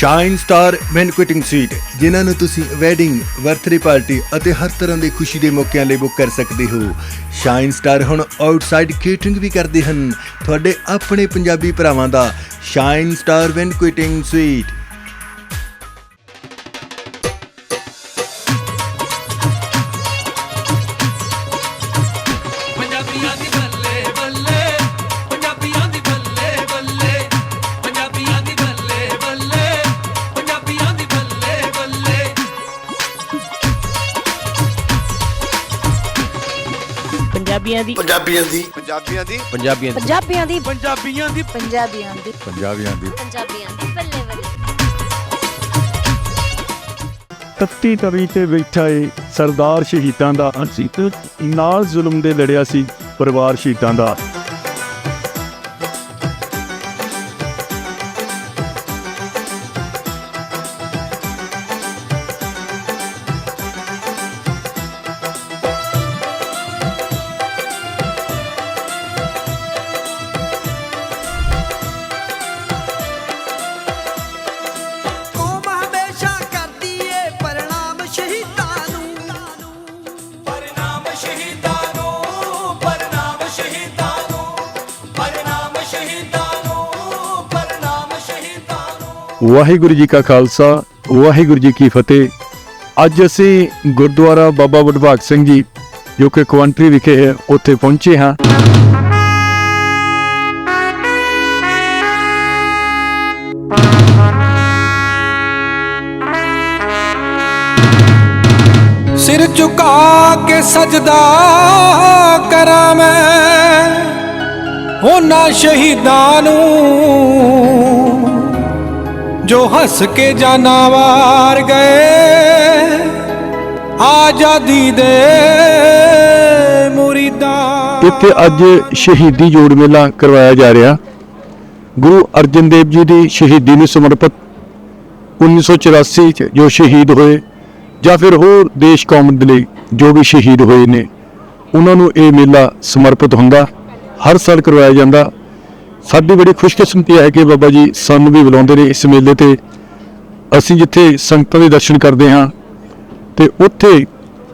Shine star banqueting sweet ਜਿਨ੍ਹਾਂ ਨੂੰ ਤੁਸੀਂ ਵੈਡਿੰਗ ਬਰਥਡੇ ਪਾਰਟੀ ਅਤੇ ਹਰ ਤਰ੍ਹਾਂ ਦੇ ਖੁਸ਼ੀ ਦੇ ਮੌਕਿਆਂ ਲਈ ਬੁੱਕ ਕਰ ਸਕਦੇ ਹੋ। ਸ਼ਾਈਨ ਸਟਾਰ ਹੁਣ ਆਊਟਸਾਈਡ ਕੇਟਰਿੰਗ ਵੀ ਕਰਦੇ ਹਨ। ਤੁਹਾਡੇ ਆਪਣੇ ਪੰਜਾਬੀ ਭਰਾਵਾਂ ਦਾ ਸ਼ਾਈਨ ਸਟਾਰ ਬੈਨਕੁਇਟਿੰਗ ਸਵੀਟ ਪੰਜਾਬੀਆਂ ਦੀ। ਪੰਜਾਬੀਆਂ ਦੀ। ਪੰਜਾਬੀਆਂ ਦੀ। ਪੰਜਾਬੀਆਂ ਦੀ। ਪੰਜਾਬੀਆਂ ਦੀ। ਪੰਜਾਬੀਆਂ ਦੀ। ਪੰਜਾਬੀਆਂ ਦੀ। ਪੰਜਾਬੀਆਂ ਦੀ ਬੱਲੇ ਬੱਲੇ। ਤੱਤੀ ਤਵੀ ਤੇ ਬੈਠਾ ਏ ਸਰਦਾਰ ਸ਼ਹੀਦਾਂ ਦਾ। ਅਸੀਂ ਤੇ ਨਾਲ ਜ਼ੁਲਮ ਦੇ ਲੜਿਆ ਸੀ ਪਰਿਵਾਰ ਸ਼ਹੀਦਾਂ ਦਾ। ਵਾਹਿਗੁਰੂ ਜੀ ਕਾ ਖਾਲਸਾ, ਵਾਹਿਗੁਰੂ ਜੀ ਕੀ ਫਤਿਹ। ਅੱਜ ਅਸੀਂ ਗੁਰਦੁਆਰਾ ਬਾਬਾ ਵਡਭਾਗ ਸਿੰਘ ਜੀ, ਜੋ ਕਿ ਕੁਆਂਟਰੀ ਵਿਖੇ ਹੈ, ਉੱਥੇ ਪਹੁੰਚੇ ਹਾਂ। ਸਿਰ ਝੁਕਾ ਕੇ ਸਜਦਾ ਕਰਾਂ ਮੈਂ, ਉਹਨਾਂ ਸ਼ਹੀਦਾਂ ਨੂੰ ਜੋ ਹੱਸ ਕੇ ਜਾਨਾਂ ਗਏ, ਆਜ਼ਾਦੀ ਦੇ ਮੁਰੀਦਾਂ। ਇੱਥੇ ਅੱਜ ਸ਼ਹੀਦੀ ਜੋੜ ਮੇਲਾ ਕਰਵਾਇਆ ਜਾ ਰਿਹਾ। ਗੁਰੂ ਅਰਜਨ ਦੇਵ ਜੀ ਦੀ ਸ਼ਹੀਦੀ ਨੂੰ ਸਮਰਪਿਤ 1984 ਚ ਜੋ ਸ਼ਹੀਦ ਹੋਏ ਜਾਂ ਫਿਰ ਹੋਰ ਦੇਸ਼ ਕੌਮ ਦੇ ਲਈ ਜੋ ਵੀ ਸ਼ਹੀਦ ਹੋਏ ਨੇ, ਉਹਨਾਂ ਨੂੰ ਇਹ ਮੇਲਾ ਸਮਰਪਿਤ ਹੁੰਦਾ। ਹਰ ਸਾਲ ਕਰਵਾਇਆ ਜਾਂਦਾ। ਸਾਡੀ ਬੜੀ ਖੁਸ਼ਕਿਸਮਤੀ ਹੈ ਕਿ ਬਾਬਾ ਜੀ ਸਾਨੂੰ ਵੀ ਬੁਲਾਉਂਦੇ ਨੇ ਇਸ ਮੇਲੇ ਤੇ। ਅਸੀਂ ਜਿੱਥੇ ਸੰਗਤਾਂ ਦੇ ਦਰਸ਼ਨ ਕਰਦੇ ਹਾਂ ਤੇ ਉੱਥੇ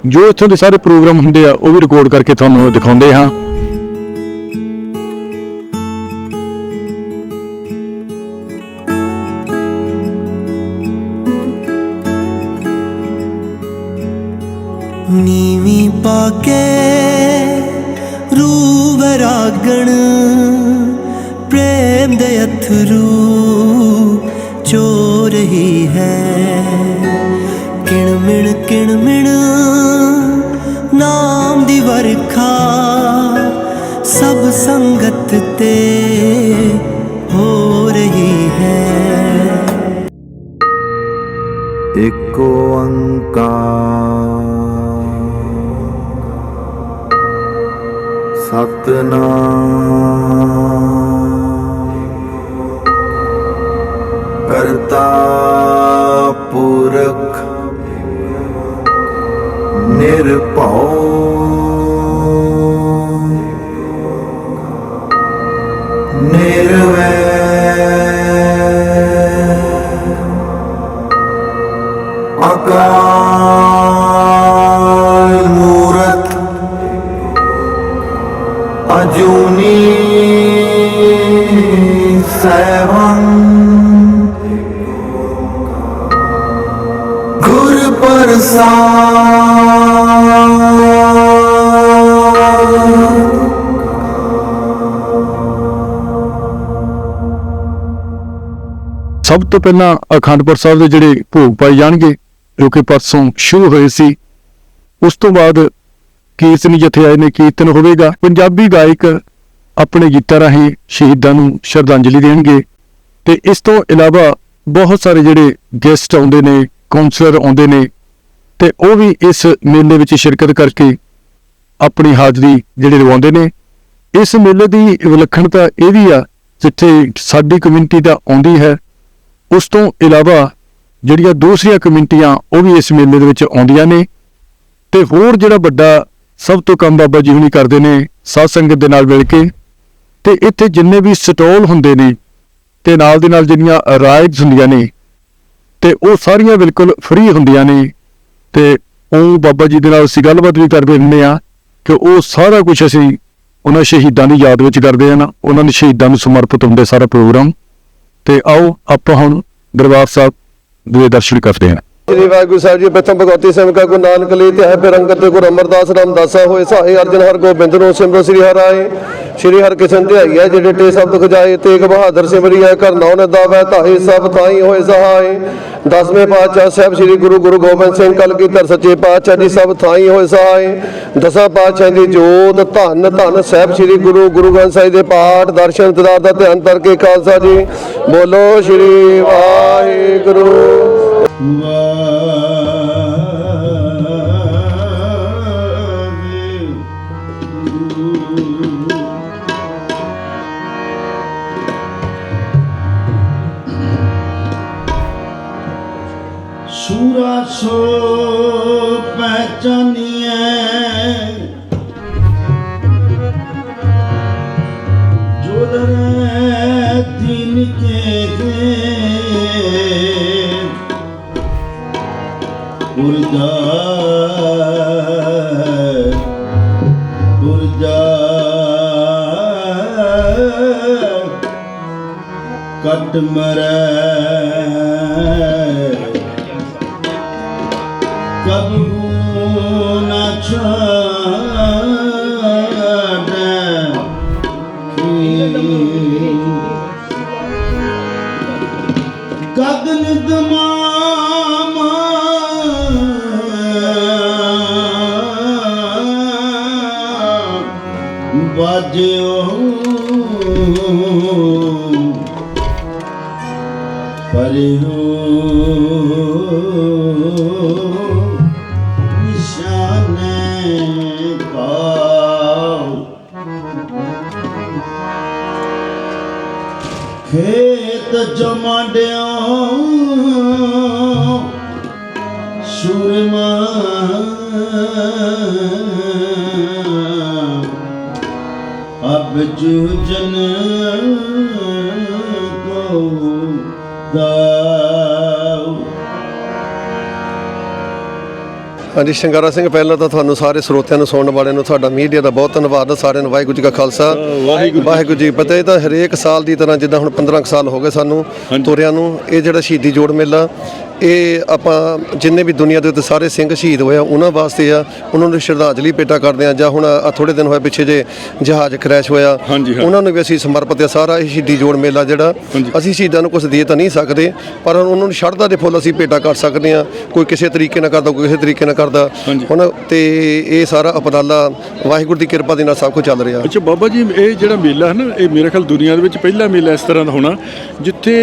ਜੋ ਇੱਥੋਂ ਦੇ ਸਾਰੇ ਪ੍ਰੋਗਰਾਮ ਹੁੰਦੇ ਆ, ਉਹ ਵੀ ਰਿਕਾਰਡ ਕਰਕੇ ਤੁਹਾਨੂੰ ਦਿਖਾਉਂਦੇ ਹਾਂ। ਪੁਰਖ ਨਿਰਭਉ ਸਭ ਤੋਂ ਪਹਿਲਾਂ ਅਖੰਡਪੁਰ ਸਾਹਿਬ ਦੇ ਜਿਹੜੇ ਭੋਗ ਪਾਏ ਜਾਣਗੇ, ਜੋ ਕਿ ਪਰਸੋਂ ਸ਼ੁਰੂ ਹੋਏ ਸੀ, ਉਸ ਤੋਂ ਬਾਅਦ ਕੀਰਤਨੀ ਜਥੇ ਆਏ ਨੇ, ਕੀਰਤਨ ਹੋਵੇਗਾ। ਪੰਜਾਬੀ ਗਾਇਕ ਆਪਣੇ ਗੀਤਾਂ ਰਾਹੀਂ ਸ਼ਹੀਦਾਂ ਨੂੰ ਸ਼ਰਧਾਂਜਲੀ ਦੇਣਗੇ। ਤੇ ਇਸ ਤੋਂ ਇਲਾਵਾ ਬਹੁਤ ਸਾਰੇ ਜਿਹੜੇ ਗੈਸਟ ਆਉਂਦੇ ਨੇ ਕਾਉਂਸਲਰ ਆਉਂਦੇ ਨੇ, ਤੇ ਉਹ ਵੀ ਇਸ ਮੇਲੇ ਵਿੱਚ ਸ਼ਿਰਕਤ ਕਰਕੇ ਆਪਣੀ ਹਾਜ਼ਰੀ ਜਿਹੜੇ ਲਵਾਉਂਦੇ ਨੇ। ਇਸ ਮੇਲੇ ਦੀ ਵਿਲੱਖਣਤਾ ਇਹ ਵੀ ਆ, ਜਿੱਥੇ ਸਾਡੀ ਕਮਿਊਨਿਟੀ ਦਾ ਆਉਂਦੀ ਹੈ ਉਸ ਤੋਂ ਇਲਾਵਾ ਜਿਹੜੀਆਂ ਦੂਸਰੀਆਂ ਕਮਿਊਨਿਟੀਆਂ ਉਹ ਵੀ ਇਸ ਮੇਲੇ ਦੇ ਵਿੱਚ ਆਉਂਦੀਆਂ ਨੇ ਤੇ ਹੋਰ ਜਿਹੜਾ ਵੱਡਾ ਸਭ ਤੋਂ ਕੰਮ ਬਾਬਾ ਜੀ ਹੁਣੀ ਕਰਦੇ ਨੇ ਸਾਧ ਸੰਗਤ ਦੇ ਨਾਲ ਮਿਲ ਕੇ ਤੇ ਇੱਥੇ ਜਿੰਨੇ ਵੀ ਸਟਾਲ ਹੁੰਦੇ ਨੇ ਤੇ ਨਾਲ ਦੇ ਨਾਲ ਜਿਹੜੀਆਂ ਰਾਈਡਸ ਹੁੰਦੀਆਂ ਨੇ ਤੇ ਉਹ ਸਾਰੀਆਂ ਬਿਲਕੁਲ ਫ੍ਰੀ ਹੁੰਦੀਆਂ ਨੇ ਤੇ ਉਹ ਬਾਬਾ ਜੀ ਦੇ ਨਾਲ ਅਸੀਂ ਗੱਲਬਾਤ ਵੀ ਕਰਦੇ ਹੁੰਦੇ ਆ ਕਿ ਉਹ ਸਾਰਾ ਕੁਝ ਅਸੀਂ ਉਹਨਾਂ ਸ਼ਹੀਦਾਂ ਦੀ ਯਾਦ ਵਿੱਚ ਕਰਦੇ ਆ ਨਾ, ਉਹਨਾਂ ਦੇ ਸ਼ਹੀਦਾਂ ਨੂੰ ਸਮਰਪਿਤ ਹੁੰਦੇ ਸਾਰਾ ਪ੍ਰੋਗਰਾਮ। ਤੇ ਆਓ ਆਪਾਂ ਹੁਣ ਦਰਬਾਰ ਸਾਹਿਬ ਦੇ ਦਰਸ਼ਨ ਕਰਦੇ ਹਾਂ। ਸ੍ਰੀ ਵਾਹਿਗੁਰੂ ਸਾਹਿਬ ਜੀ, ਪ੍ਰਥਮ ਭਗਵਤੀ ਸੇਵਕਾ ਗੁਰੂ ਨਾਨਕ ਲਈ ਤੇ ਹੈ ਫਿਰ ਤੇ ਗੁਰੂ ਅਮਰਦਾਸ ਰਾਮਦਾਸਾ ਹੋਏ। ਸਹਾਈ ਅਰਜਨ ਹਰ ਗੋਬਿੰਦ ਨੂੰ ਸਿਮਰੋ ਸ੍ਰੀ ਹਰਿ ਸ੍ਰੀ ਹਰਿ ਕਿਸ਼ਨ ਧਿਆਈ ਹੈ, ਜਿਹੜੇ ਟੇ ਸ਼ਬਦ ਖਜਾਏ ਤੇਗ ਬਹਾਦਰ ਸਿਮਰੀ ਹੈ। ਘਰ ਨੌ ਨੇ ਦਾਵੈ ਧਾਈ ਸਭ ਥਾਈ ਹੋਏ ਸਹਾਈ ਦਸਵੇਂ ਪਾਤਸ਼ਾਹ ਸਾਹਿਬ ਸ੍ਰੀ ਗੁਰੂ ਗੁਰੂ ਗੋਬਿੰਦ ਸਿੰਘ ਕਲਗੀਧਰ ਸੱਚੇ ਪਾਤਸ਼ਾਹ ਜੀ, ਸਭ ਥਾਈ ਹੋਏ ਸਹਾਏ। ਦਸਾਂ ਪਾਤਸ਼ਾਹ ਦੀ ਜੋਤ, ਧੰਨ ਧੰਨ ਸਾਹਿਬ ਸ੍ਰੀ ਗੁਰੂ ਗੁਰੂ ਗ੍ਰੰਥ ਸਾਹਿਬ ਦੇ ਪਾਠ, ਦਰਸ਼ਨ ਦਿਦਾਰ ਦਾ ਧਿਆਨ ਕਰਕੇ ਖਾਲਸਾ ਜੀ। ਬੋਲੋ ਸ੍ਰੀ ਵਾਹਿਗੁਰੂ। ਸੂਰਾ ਸੋ ਪਹਿਚਾਨੀਏ। ਜੋਦਰੇ ਦਿਨ ਕੇ ਗੇ ਉਰਜਾ ਉਰਜਾ ਕਟ ਮਰੈ ਖੇਤ ਜਮਾਂਡਿਓ ਸੁਰਮਾ ਅਬ ਜੂਜਨ ਹਾਂਜੀ ਸ਼ਿੰਗਾਰਾ ਸਿੰਘ ਪਹਿਲਾਂ ਤਾਂ ਤੁਹਾਨੂੰ ਸਾਰੇ ਸਰੋਤਿਆਂ ਨੂੰ ਸੁਣਨ ਵਾਲਿਆਂ ਨੂੰ ਤੁਹਾਡਾ ਮੀਡੀਆ ਦਾ ਬਹੁਤ ਧੰਨਵਾਦ ਸਾਰਿਆਂ ਨੂੰ ਵਾਹਿਗੁਰੂ ਜੀ ਕਾ ਖਾਲਸਾ। ਵਾਹਿਗੁਰੂ ਜੀ ਫਤਿਹ ਇਹ ਤਾਂ ਹਰੇਕ ਸਾਲ ਦੀ ਤਰ੍ਹਾਂ ਜਿੱਦਾਂ ਹੁਣ 15 ਕੁ ਸਾਲ ਹੋ ਗਏ ਸਾਨੂੰ ਤੁਰਿਆਂ ਨੂੰ ਇਹ ਜਿਹੜਾ ਸ਼ਹੀਦੀ ਜੋੜ ਮੇਲਾ ਇਹ ਆਪਾਂ ਜਿੰਨੇ ਵੀ ਦੁਨੀਆ ਦੇ ਉੱਤੇ ਸਾਰੇ ਸਿੰਘ ਸ਼ਹੀਦ ਹੋਏ ਆ ਉਹਨਾਂ ਵਾਸਤੇ ਆ ਉਹਨਾਂ ਨੂੰ ਸ਼ਰਧਾਂਜਲੀ ਭੇਟਾ ਕਰਦੇ ਆ ਜਾਂ ਹੁਣ ਆ ਥੋੜੇ ਦਿਨ ਹੋਏ ਪਿੱਛੇ ਜੇ ਜਹਾਜ਼ ਕ੍ਰੈਸ਼ ਹੋਇਆ। ਉਹਨਾਂ ਨੂੰ ਵੀ ਅਸੀਂ ਸਮਰਪਿਤ ਆ ਸਾਰਾ ਇਹ ਸ਼ਹੀਦੀ ਜੋੜ ਮੇਲਾ ਜਿਹੜਾ ਅਸੀਂ ਸ਼ਹੀਦਾਂ ਨੂੰ ਕੁਝ ਦੇ ਤਾਂ ਨਹੀਂ ਸਕਦੇ ਪਰ ਉਹਨਾਂ ਨੂੰ ਸ਼ਰਧਾ ਦੇ ਫੁੱਲ ਅਸੀਂ ਭੇਟਾ ਕਰ ਸਕਦੇ ਆ ਕੋਈ ਕਿਸੇ ਤਰੀਕੇ ਨਾਲ ਕਰਦਾ ਕੋਈ ਕਿਸੇ ਤਰੀਕੇ ਨਾਲ ਕਰਦਾ। ਹੁਣ ਤੇ ਇਹ ਸਾਰਾ ਉਪਰਾਲਾ ਵਾਹਿਗੁਰੂ ਦੀ ਕਿਰਪਾ ਦੇ ਨਾਲ ਸਭ ਕੁਝ ਚੱਲ ਰਿਹਾ। ਅੱਛਾ ਬਾਬਾ ਜੀ ਇਹ ਜਿਹੜਾ ਮੇਲਾ ਹੈ ਨਾ ਇਹ ਮੇਰੇ ਖਿਆਲ ਦੁਨੀਆ ਦੇ ਵਿੱਚ ਪਹਿਲਾ ਮੇਲਾ ਇਸ ਤਰ੍ਹਾਂ ਦਾ ਹੋਣਾ ਜਿੱਥੇ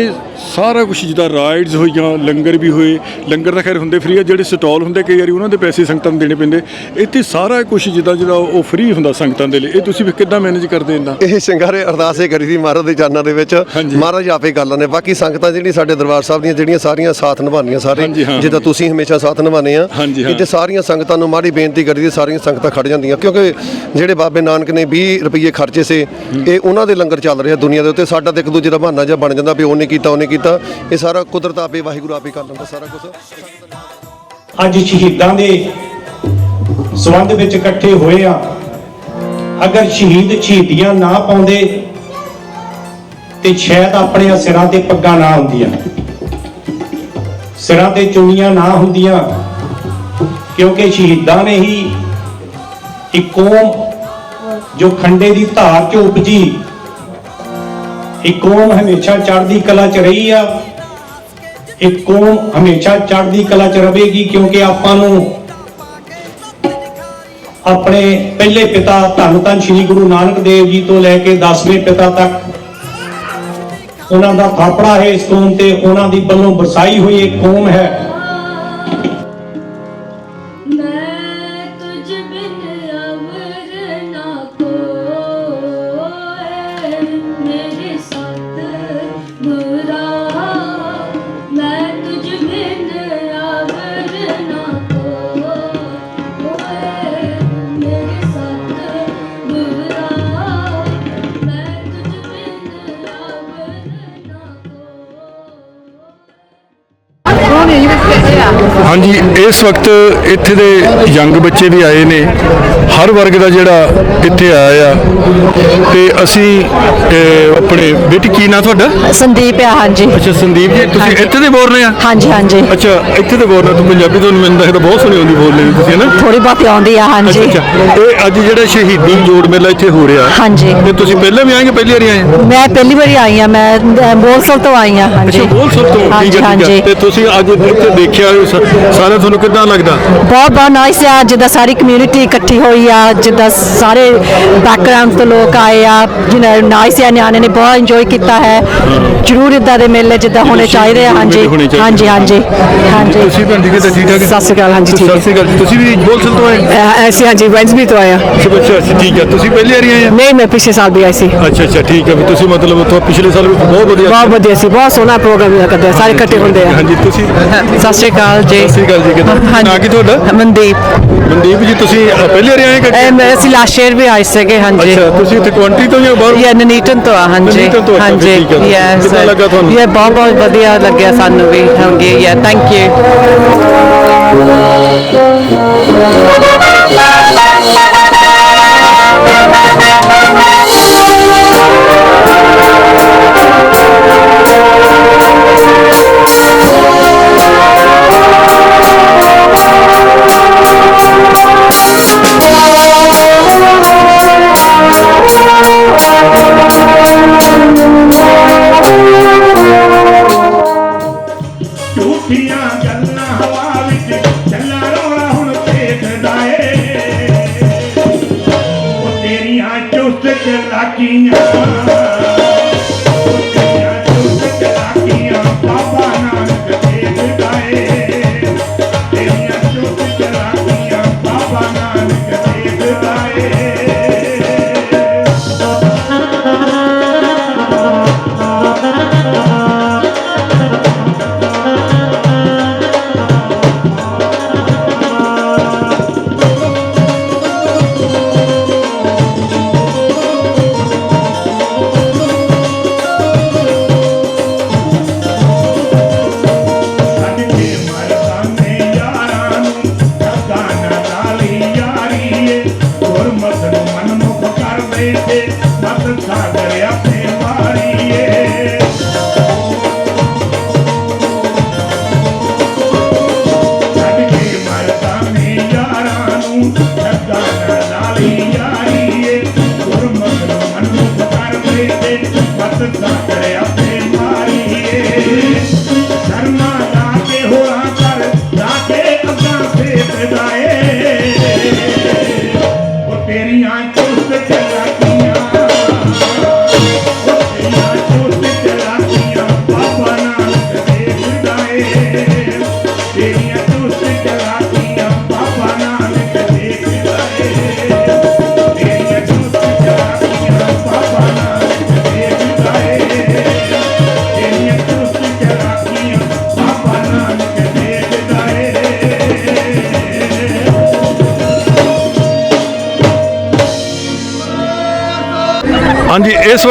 ਸਾਰਾ ਕੁਝ ਜਿੱਦਾਂ ਰਾਈਡਸ ਹੋਈਆਂ ਲੰਗਰ ਵੀ ਹੋਏ ਲੰਗਰ ਤਾਂ ਖੈਰ ਹੁੰਦੇ ਫ੍ਰੀ ਆ ਜਿਹੜੇ ਸਟਾਲ ਹੁੰਦੇ ਕਈ ਵਾਰੀ ਉਹਨਾਂ ਦੇ ਪੈਸੇ ਸੰਗਤਾਂ ਨੂੰ ਦੇਣੇ ਪੈਂਦੇ। ਇੱਥੇ ਸਾਰਾ ਕੁਝ ਜਿੱਦਾਂ ਜਿਹੜਾ ਉਹ ਫ੍ਰੀ ਹੁੰਦਾ ਸੰਗਤਾਂ ਦੇ ਲਈ। ਇਹ ਤੁਸੀਂ ਵੀ ਕਿੱਦਾਂ ਮੈਨੇਜ ਕਰਦੇ ਇੰਨਾ? ਇਹ ਸ਼ਿੰਗਾਰੇ ਅਰਦਾਸੇ ਕਰੀ ਸੀ ਮਹਾਰਾਜ ਦੇ ਚਰਨਾਂ ਦੇ ਵਿੱਚ। ਮਹਾਰਾਜ ਆਪੇ ਕਰ ਲੈਂਦੇ। ਬਾਕੀ ਸੰਗਤਾਂ ਜਿਹੜੀ ਸਾਡੇ ਦਰਬਾਰ ਸਾਹਿਬ ਦੀਆਂ ਜਿਹੜੀਆਂ ਸਾਰੀਆਂ ਸਾਥ ਨਿਭਾਉਂਦੀਆਂ ਸਾਰੇ। ਜਿੱਦਾਂ ਤੁਸੀਂ ਹਮੇਸ਼ਾ ਸਾਥ ਨਿਭਾਉਂਦੇ ਆ। ਇੱਥੇ ਸਾਰੀਆਂ ਸੰਗਤਾਂ ਨੂੰ ਮਾੜੀ ਬੇਨਤੀ ਕਰੀ ਦੀ ਸਾਰੀਆਂ ਸੰਗਤਾਂ ਖੜ ਜਾਂਦੀਆਂ। ਕਿਉਂਕਿ ਜਿਹੜੇ ਬਾਬੇ ਨਾਨਕ ਨੇ 20 ਰੁਪਏ ਖਰਚੇ ਸੀ ਇਹ ਉਹਨਾਂ ਦੇ ਲੰਗਰ ਚੱਲ ਰਿਹਾ ਦੁਨੀਆ ਦੇ ਉੱਤੇ। ਸਾਡਾ ਤੇ ਇੱਕ ਦੂਜੇ ਦਾ ਬਹਾਨਾ ਜਿਹਾ ਬਣ ਜਾਂਦਾ ਵੀ ਉਹਨੇ ਕੀਤਾ ਉਹਨੇ ਕੀਤਾ। ਇਹ ਸਾਰਾ ਕੁਦਰਤ ਆਪੇ ਵਾਹਿਗੁਰੂ ਆਪੇ ਕਰ ਲੈਂਦਾ ਸਾਰਾ ਕੁਝ ਅੱਜ ਸ਼ਹੀਦਾਂ ਦੇ ਸੰਬੰਧ ਵਿੱਚ ਇਕੱਠੇ ਹੋਏ ਆ ਅਗਰ ਸ਼ਹੀਦ ਸ਼ਹੀਦੀਆਂ ਨਾ ਪਾਉਂਦੇ ਤੇ ਸ਼ਾਇਦ ਆਪਣੇ ਸਿਰਾਂ ਤੇ ਪੱਗਾਂ ਨਾ ਹੁੰਦੀਆਂ। ਸਿਰਾਂ ਤੇ ਚੁੰਨੀਆਂ ਨਾ ਹੁੰਦੀਆਂ, ਕਿਉਂਕਿ ਸ਼ਹੀਦਾਂ ਨੇ ਹੀ ਇੱਕ ਕੌਮ ਜੋ ਖੰਡੇ ਦੀ ਧਾਰ ਚ ਉਪਜੀ, ਇੱਕ ਕੌਮ ਹਮੇਸ਼ਾ ਚੜ੍ਹਦੀ ਕਲਾ ਚ ਰਹੀ ਆ। ਇਹ ਕੌਮ ਹਮੇਸ਼ਾ ਚੜ੍ਹਦੀ ਕਲਾ ਚ ਰਹੇਗੀ ਕਿਉਂਕਿ ਆਪਾਂ ਨੂੰ ਆਪਣੇ ਪਹਿਲੇ ਪਿਤਾ ਧੰਨ ਧੰਨ ਸ੍ਰੀ ਗੁਰੂ ਨਾਨਕ ਦੇਵ ਜੀ ਤੋਂ ਲੈ ਕੇ 10ਵੇਂ ਪਿਤਾ ਤੱਕ ਉਹਨਾਂ ਦਾ ਥਾਪੜਾ ਹੈ ਇਸ ਕੌਮ ਤੇ, ਉਹਨਾਂ ਦੀ ਵੱਲੋਂ ਵਸਾਈ ਹੋਈ ਇੱਕ ਕੌਮ ਹੈ। ਹਾਂਜੀ ਇਸ ਵਕਤ ਇੱਥੇ ਦੇ ਯੰਗ ਬੱਚੇ ਵੀ ਆਏ ਨੇ। ਹਰ ਵਰਗ ਦਾ ਜਿਹੜਾ ਇੱਥੇ ਆਇਆ। ਆ ਤੇ ਅਸੀਂ ਅਹ, ਆਪਣੇ ਬੇਟੀ ਕੀ ਨਾਂ ਤੁਹਾਡਾ? ਸੰਦੀਪ ਆ ਹਾਂਜੀ। ਅੱਛਾ ਸੰਦੀਪ ਜੀ ਤੁਸੀਂ ਇੱਥੇ ਦੇ ਬੋਲ ਰਹੇ ਆ? ਹਾਂਜੀ ਹਾਂਜੀ। ਅੱਛਾ ਇੱਥੇ ਦੇ ਬੋਲ ਰਹੇ ਤੂੰ ਪੰਜਾਬੀ ਤੁਹਾਨੂੰ ਮੈਨੂੰ ਲੱਗਦਾ ਬਹੁਤ ਸੋਹਣੀ ਆਉਂਦੀ ਬੋਲਣੀ ਤੁਸੀਂ ਹੈ ਨਾ? ਥੋੜੀ ਬਹੁਤੀ ਆਉਂਦੀ ਆ ਹਾਂਜੀ। ਅੱਛਾ ਇਹ ਅੱਜ ਜਿਹੜਾ ਸ਼ਹੀਦੀ ਜੋੜ ਮੇਲਾ ਇੱਥੇ ਹੋ ਰਿਹਾ। ਹਾਂਜੀ। ਤੇ ਤੁਸੀਂ ਪਹਿਲਾਂ ਵੀ ਆਏ ਕਿ ਪਹਿਲੀ ਵਾਰੀ ਆਏ? ਮੈਂ ਪਹਿਲੀ ਵਾਰੀ ਆਈ ਆ ਮੈਂ ਅਹ, ਬੋਲਸਲ ਤੋਂ ਆਈ ਆ ਹਾਂਜੀ। ਅੱਛਾ ਬੋਲ ਸਭ ਤੋਂ ਠੀਕ ਹਾਂਜੀ ਹੈ। ਠੀਕ ਹਾਂਜੀ। ਹੈ ਤੇ ਤੁਸੀਂ ਅੱਜ ਇੱਥੇ ਦੇਖਿਆ ਸ- ਸਾਰਾ ਤੁਹਾਨੂੰ ਕਿੱਦਾਂ ਲੱਗਦਾ? ਬਹੁਤ ਬਹੁਤ ਨਾਈਸ ਆ। ਜਿੱਦਾਂ ਸਾਰੀ ਕਮਿਊਨਿਟੀ ਇਕੱਠੀ ਹੋਈ ਆ ਜਿੱਦਾਂ ਸਾਰੇ ਬੈਕਗ੍ਰਾਉਂਡ ਤੋਂ ਲੋਕ ਆਏ ਆ ਜਿਹਨਾਂ ਨਾਈਸ ਆ ਨਿਆਣੇ ਨੇ ਬਹੁਤ ਇੰਜੋਏ ਕੀਤਾ ਹੈ। ਜ਼ਰੂਰ ਇਦਾਂ ਦੇ ਮੇਲੇ ਜਿੱਦਾਂ ਹੋਣੇ ਚਾਹੀਦੇ ਆ ਹਾਂਜੀ। ਹਾਂਜੀ ਹਾਂਜੀ। ਹਾਂਜੀ। ਤੁਸੀਂ ਭੈਣ ਜੀ ਕਿੱਦਾਂ ਠੀਕ ਠਾਕ ਸਤਿ ਸ਼੍ਰੀ ਅਕਾਲ, ਹਾਂਜੀ, ਠੀਕ ਸਤਿ ਸ਼੍ਰੀ ਅਕਾਲ ਜੀ। ਤੁਸੀਂ ਵੀ ਬੋਲ ਸਭ ਤੋਂ ਆਏ? ਐਸੇ ਹਾਂਜੀ ਵੈਂਸਬੀ ਤੋਂ ਆਇਆ ਅੱਛਾ ਅੱਛਾ ਠੀਕ ਹੈ ਤੁਸੀਂ ਪਹਿਲੀ ਵਾਰੀ ਆਏ ਆ? ਨਹੀਂ ਮੈਂ ਪਿਛਲੇ ਸਾਲ ਵੀ ਆਈ ਸੀ। ਅੱਛਾ ਅੱਛਾ ਠੀਕ ਹੈ ਵੀ ਤੁਸੀਂ ਮਤਲਬ ਉੱਥੋਂ ਪਿਛਲੇ ਸਾਲ ਵੀ ਬਹੁਤ ਵਧੀਆ ਬਹੁਤ ਵਧੀਆ ਸੀ। ਬਹੁਤ ਸੋਹਣਾ ਪ੍ਰੋਗਰਾਮ ਕਰਦੇ ਸਾਰੇ ਇਕੱਠੇ ਹੁੰਦੇ ਆ। ਹਾਂਜੀ ਤੁਸੀਂ? ਸਤਿ ਸ਼੍ਰੀ ਅਕਾਲ ਜੀ ਸ਼੍ਰੀ ਅਕਾਲ ਜੀ ਕਿੱਦਾਂ? ਨਾਂ ਕੀ ਤੁਹਾਡਾ? ਮਨਦੀਪ। ਮਨਦੀਪ ਜੀ ਤੁਸੀਂ ਅ, ਪਹਿਲੀ ਵਾਰੀ ਆਏ ਕਿ ਇਹ ਮੈਂ ਅਸੀਂ ਲਾਸਟ ਈਅਰ ਵੀ ਆਏ ਸੀਗੇ ਹਾਂਜੀ। ਅੱਛਾ ਤੁਸੀਂ ਇੱਥੇ ਕੁਆਂਟੀ ਤੋਂ ਜਾਂ ਬਾਹਰ? ਇਹ ਨਨੀਟਨ ਤੋਂ ਆ ਹਾਂਜੀ। ਨਨੀਟਨ ਤੋਂ, ਅੱਛਾ, ਹਾਂਜੀ। ਠੀਕ ਹੈ। ਯੈਸ ਕਿੱਦਾਂ ਲੱਗਾ ਤੁਹਾਨੂੰ? ਇਹ ਬਹੁਤ ਬਹੁਤ ਵਧੀਆ ਲੱਗਿਆ ਸਾਨੂੰ ਵੀ ਹਾਂਜੀ ਯਾ ਥੈਂਕ ਯੂ ਝੂਠੀਆਂ ਗੱਲਾਂ ਹਵਾ ਵਿੱਚ ਚੱਲਾ ਰੋਣਾ ਹੁਣ ਭੇਜਦਾ ਏ। ਉਹ ਤੇਰੀਆਂ ਚੁਸਤ ਚਲਾਕੀਆਂ।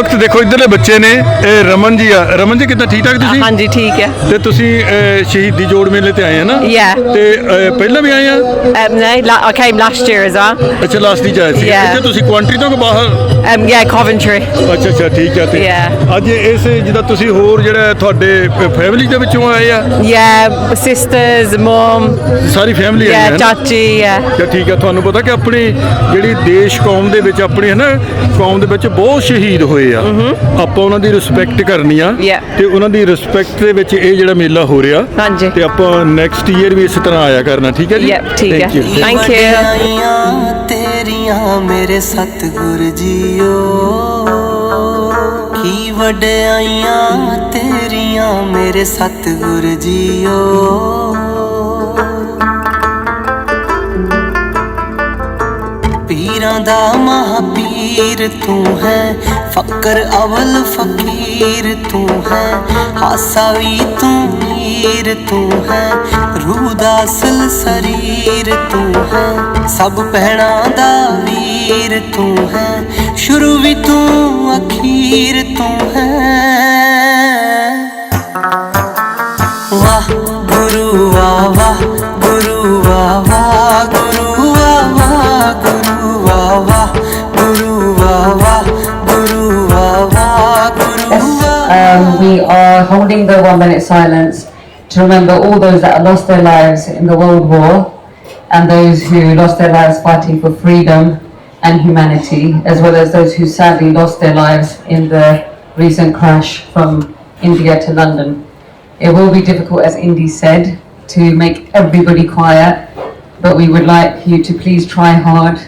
ਵਕਤ ਦੇਖੋ ਇੱਧਰਲੇ ਬੱਚੇ ਨੇ ਇਹ ਰਮਨ ਜੀ ਆ ਰਮਨ ਜੀ ਕਿੱਦਾਂ ਠੀਕ ਠਾਕ ਤੁਸੀਂ ਹਾਂਜੀ ਠੀਕ ਹੈ ਤੇ ਤੁਸੀਂ ਸ਼ਹੀਦੀ ਜੋੜ ਮੇਲੇ ਤੇ ਆਏ ਆ ਨਾ Yeah. ਤੇ ਪਹਿਲਾਂ ਵੀ ਆਏ ਆ Um, no, la- I came last year as well. ਅੱਛਾ ਲਾਸਟ ਹੀ ਆਏ ਸੀ Yeah. ਇੱਥੇ ਤੁਸੀਂ ਕੁਆਂਟਰੀ ਤੋਂ ਕਿ ਬਾਹਰ Um, yeah, Coventry. ਅੱਛਾ ਅੱਛਾ ਠੀਕ ਹੈ ਤੇ Yeah. ਅੱਜ ਇਸ ਜਿੱਦਾਂ ਤੁਸੀਂ ਹੋਰ ਜਿਹੜਾ ਤੁਹਾਡੇ ਫੈਮਿਲੀ ਦੇ ਵਿੱਚੋਂ ਆਏ ਆ Yeah, sisters, mum. ਸਾਰੀ ਫੈਮਿਲੀ ਆਈ ਹੈ Yeah, ਨਾ? chachi. Yeah. ਠੀਕ ਹੈ ਤੁਹਾਨੂੰ ਪਤਾ ਕਿ ਆਪਣੀ ਜਿਹੜੀ ਦੇਸ਼ ਕੌਮ ਦੇ ਵਿੱਚ ਆਪਣੀ ਹੈ ਨਾ ਕੌਮ ਦੇ ਵਿੱਚ ਬਹੁਤ ਸ਼ਹੀਦ ਹੋਏ ਆ ਆਪਾਂ ਉਹਨਾਂ ਦੀ ਰਿਸਪੈਕਟ ਕਰਨੀ ਆ. ਤੇ ਉਹਨਾਂ ਦੀ ਰਿਸਪੈਕਟ ਦੇ ਵਿੱਚ ਇਹ ਜਿਹੜਾ ਮੇਲਾ ਹੋ ਰਿਹਾ ਹਾਂਜੀ। ਤੇ ਆਪਾਂ ਨੈਕਸਟ ਈਅਰ ਵੀ ਇਸ ਤਰ੍ਹਾਂ ਆਇਆ ਕਰਨਾ ਠੀਕ ਹੈ ਜੀ ਠੀਕ ਹੈ। You. ਵਡਿਆਈਆਂ ਤੇਰੀਆਂ ਮੇਰੇ ਸਤਿਗੁਰ ਜੀਓ ਕੀ ਵਡਿਆਈਆਂ ਤੇਰੀਆਂ ਮੇਰੇ ਸਤਿਗੁਰ ਜੀਓ ਪੀਰਾਂ ਦਾ ਮਹਾਪੀਰ ਤੂੰ ਹੈ ਫਕਰ ਅਵਲ ਫਕੀਰ ਤੂੰ ਹੈ, ਹਾਸਾ ਵੀ ਤੂੰ ਨੀਰ ਤੂੰ ਹੈ, ਰੂਹ ਦਾ ਅਸਲ ਸਰੀਰ ਤੂੰ ਹੈ, ਸਭ ਪਹਿਣਾ ਦਾ ਵੀਰ ਤੂੰ ਹੈ, ਸ਼ੁਰੂ ਵੀ ਤੂੰ ਅਖੀਰ ਤੂੰ ਹੈ। Um, observing the one minute silence to remember all those that lost their lives in the World War and those who lost their lives fighting for freedom and humanity, as well as those who sadly lost their lives in the recent crash from India to London. It will be difficult, as Indy said, to make everybody quiet, but we would like you to please try hard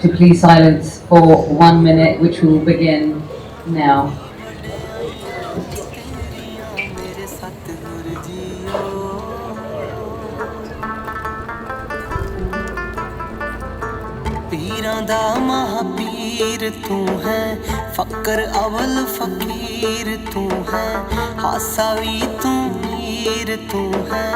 to please silence for one minute, which will begin now. ਪੀਰਾਂ ਦਾ ਮਹਾਪੀਰ ਤੂੰ ਹੈ, ਫਕਰ ਅਵਲ ਫਕੀਰ ਤੂੰ ਹੈ, ਹਾਸਾ ਵੀ ਤੂੰ ਨੀਰ ਤੂੰ ਹੈ,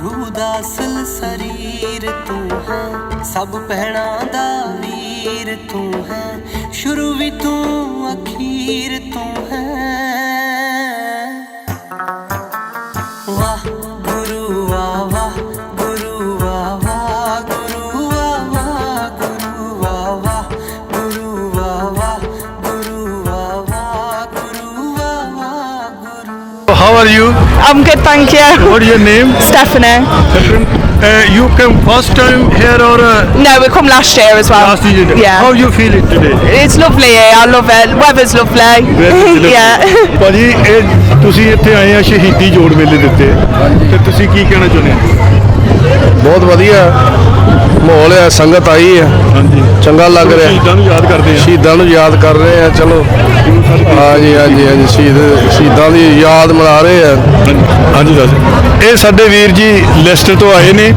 ਰੂਹ ਦਾ ਅਸਲ ਸਰੀਰ ਤੂੰ ਹੈ, ਸਭ ਪਹਿਣਾ ਦਾ ਵੀਰ ਤੂੰ ਹੈ, ਸ਼ੁਰੂ ਵੀ ਤੂੰ ਅਖੀਰ ਤੂੰ ਹੈ। Are you? I'm good, thank you. What is your name? Stephanie. Uh, you came first time here or uh, No, we come last year as well. last year? Yeah. How you feel it today? It's lovely here. I love it. Weather's lovely. yeah. ਭਾਜੀ ਇਹ ਤੁਸੀਂ ਇੱਥੇ ਆਏ ਆ ਸ਼ਹੀਦੀ ਜੋੜ ਮੇਲੇ ਦੇ ਉੱਤੇ ਤੇ ਤੁਸੀਂ ਕੀ ਕਹਿਣਾ ਚਾਹੁੰਦੇ ਹੋ ਬਹੁਤ ਵਧੀਆ ਮਾਹੌਲ ਹੈ ਸੰਗਤ ਆਈ ਹੈ ਹਾਂਜੀ ਚੰਗਾ ਲੱਗ ਰਿਹਾ ਸ਼ਹੀਦਾਂ ਨੂੰ ਯਾਦ ਕਰਦੇ ਆ ਸ਼ਹੀਦਾਂ ਨੂੰ ਯਾਦ ਕਰ ਰਹੇ ਆ ਚਲੋ ਹਾਂਜੀ ਹਾਂਜੀ ਹਾਂਜੀ ਸ਼ਹੀਦ ਸ਼ਹੀਦਾਂ ਦੀ ਯਾਦ ਮਨਾ ਰਹੇ ਆ। ਹਾਂਜੀ ਦੱਸ। ਇਹ ਸਾਡੇ ਵੀਰ ਜੀ ਲੈਸਟਰ ਤੋਂ ਆਏ ਨੇ।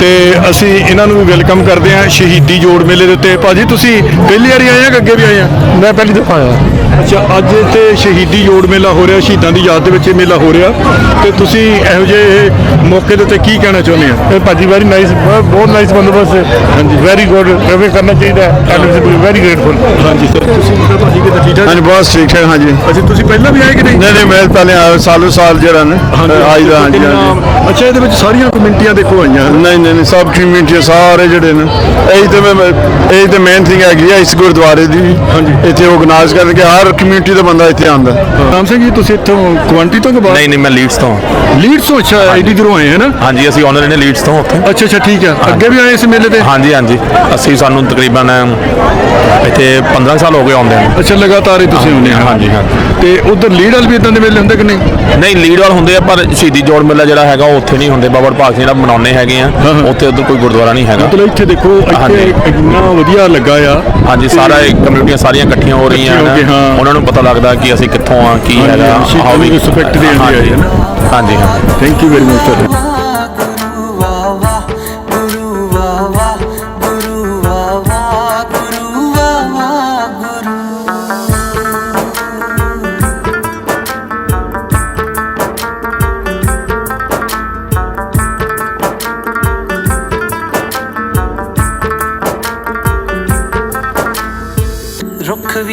ਤੇ ਅਸੀਂ ਇਹਨਾਂ ਨੂੰ ਵੈਲਕਮ ਕਰਦੇ ਹਾਂ ਸ਼ਹੀਦੀ ਜੋੜ ਮੇਲੇ ਦੇ ਉੱਤੇ। ਭਾਜੀ ਤੁਸੀਂ ਪਹਿਲੀ ਵਾਰੀ ਆਏ ਆ ਕਿ ਅੱਗੇ ਵੀ ਆਏ ਆ? ਮੈਂ ਪਹਿਲੀ ਦਫਾ ਆਇਆ। ਅੱਛਾ ਅੱਜ ਤੇ ਸ਼ਹੀਦੀ ਜੋੜ ਮੇਲਾ ਹੋ ਰਿਹਾ ਸ਼ਹੀਦਾਂ ਦੀ ਯਾਦ ਦੇ ਵਿੱਚ ਇਹ ਮੇਲਾ ਹੋ ਰਿਹਾ। ਤੇ ਤੁਸੀਂ ਇਹੋ ਜਿਹੇ ਮੌਕੇ ਦੇ ਉੱਤੇ ਕੀ ਕਹਿਣਾ ਚਾਹੁੰਦੇ ਆ? ਇਹ ਭਾਜੀ ਵੈਰੀ ਨਾਈਸ ਬਹੁਤ ਨਾਈਸ ਬੰਦੋਬਸਤ ਹੈ। ਹਾਂਜੀ। ਵੈਰੀ ਗੁੱਡ ਐਵੇਂ ਕਰਨਾ ਚਾਹੀਦਾ ਹੈ। ਐਂਡ ਵੈਰੀ ਗ੍ਰੇਟਫੁਲ ਹਾਂਜੀ ਸਰ ਤੁਸੀਂ ਕਿਹਾ ਭਾਜੀ ਕਿ ਠੀਕ ਠਾਕ? ਹਾਂਜੀ ਬਹੁਤ ਠੀਕ ਠਾਕ ਹਾਂਜੀ। ਅੱਛਾ ਤੁਸੀਂ ਪਹਿਲਾਂ ਵੀ ਆਏ ਕਿ ਨਹੀਂ? ਨਹੀਂ ਨਹੀਂ ਮੈਂ ਪਹਿਲੇ ਸਾਲੋ ਸਾਲ ਜਿਹੜਾ ਨੇ ਆਈ ਦਾ ਹਾਂਜੀ ਹਾਂਜੀ। ਅੱਛਾ ਇਹਦੇ ਵਿੱਚ ਸਾਰੀਆਂ ਕਮਿਊਨਿਟੀਆਂ ਦੇਖੋ ਆਈਆਂ। ਨਹੀਂ ਨਹੀਂ ਨਹੀਂ ਸਭ ਕਮਿਊਨਿਟੀ ਸਾਰੇ ਜਿਹੜੇ ਨੇ। ਇਹੀ ਤੇ ਮੈਂ ਇਹੀ ਤੇ ਮੇਨ ਥਿੰਗ ਹੈਗੀ ਆ ਇਸ ਗੁਰਦੁਆਰੇ ਦੀ। ਹਾਂਜੀ। ਇੱਥੇ ਆਰਗੇਨਾਈਜ਼ ਕਰਕੇ ਹਰ ਕਮਿਊਨਿਟੀ ਦਾ ਬੰਦਾ ਇੱਥੇ ਆਉਂਦਾ। ਰਾਮ ਸਿੰਘ ਜੀ ਤੁਸੀਂ ਇੱਥੋਂ ਕੁਆਂਟੀ ਤੋਂ ਕਿ ਬਾਹਰ? ਨਹੀਂ ਨਹੀਂ ਮੈਂ ਲੀਡਸ ਤੋਂ ਲੀਡਸ ਤੋਂ? ਅੱਛਾ ਐਡੀ ਦੂਰੋਂ ਆਏ ਹੈ ਨਾ ਹਾਂਜੀ ਅਸੀਂ ਆਨਰ ਨੇ ਲੀਡਸ ਤੋਂ ਉੱਥੇ। ਅੱਛਾ ਅੱਛਾ ਠੀਕ ਹੈ ਅੱਗੇ ਵੀ ਆਏ ਇਸ ਮੇਲੇ ਤੇ? ਹਾਂਜੀ ਹਾਂਜੀ। ਅਸੀਂ ਸਾਨੂੰ ਤਕਰੀਬਨ ਇੱਥੇ 15 ਸਾਲ ਹੋ ਗਏ ਆਉਂਦੇ ਨੇ। ਅੱਛਾ ਲਗਾਤਾਰ ਹੀ ਤੁਸੀਂ ਹੁੰਦੇ ਹੋ। ਹਾਂਜੀ ਹਾਂਜੀ ਤੇ ਉਧਰ ਲੀਡ ਵਾਲ ਵੀ ਇਦਾਂ ਦੇ ਮੇਲੇ ਹੁੰਦੇ ਕਿ ਨਹੀਂ? ਨਹੀਂ ਲੀਡ ਵਾਲ ਹੁੰਦੇ ਆ ਪਰ ਸ਼ਹੀਦੀ ਜੋੜ ਮੇਲਾ ਜਿਹੜਾ ਹੈਗਾ ਉਹ ਉੱਥੇ ਨਹੀਂ ਹੁੰਦੇ। ਬਾਬਾ ਭਾਗ ਜਿਹੜਾ ਮਨਾਉਂਦੇ ਹੈਗੇ ਆ। ਹਾਂ, ਹਾਂ। ਉੱਥੇ ਉਧਰ ਕੋਈ ਗੁਰਦੁਆਰਾ ਨਹੀਂ ਹੈਗਾ ਮਤਲਬ ਇੱਥੇ ਦੇਖੋ ਇੱਥੇ। ਇੰਨਾ ਵਧੀਆ ਲੱਗਾ ਆ ਹਾਂਜੀ ਸਾਰਾ ਕਮਿਊਨਿਟੀਆਂ ਸਾਰੀਆਂ ਇਕੱਠੀਆਂ ਹੋ ਰਹੀਆਂ ਹਨ। ਉਹਨਾਂ ਨੂੰ ਪਤਾ ਲੱਗਦਾ ਕਿ ਅਸੀਂ ਕਿੱਥੋਂ ਆ ਕੀ ਹੈਗਾ ਨੂੰ we- respect ਦੇਣ ਦੀ ਹੈ। ਹਾਂਜੀ ਹਾਂ thank you very much sir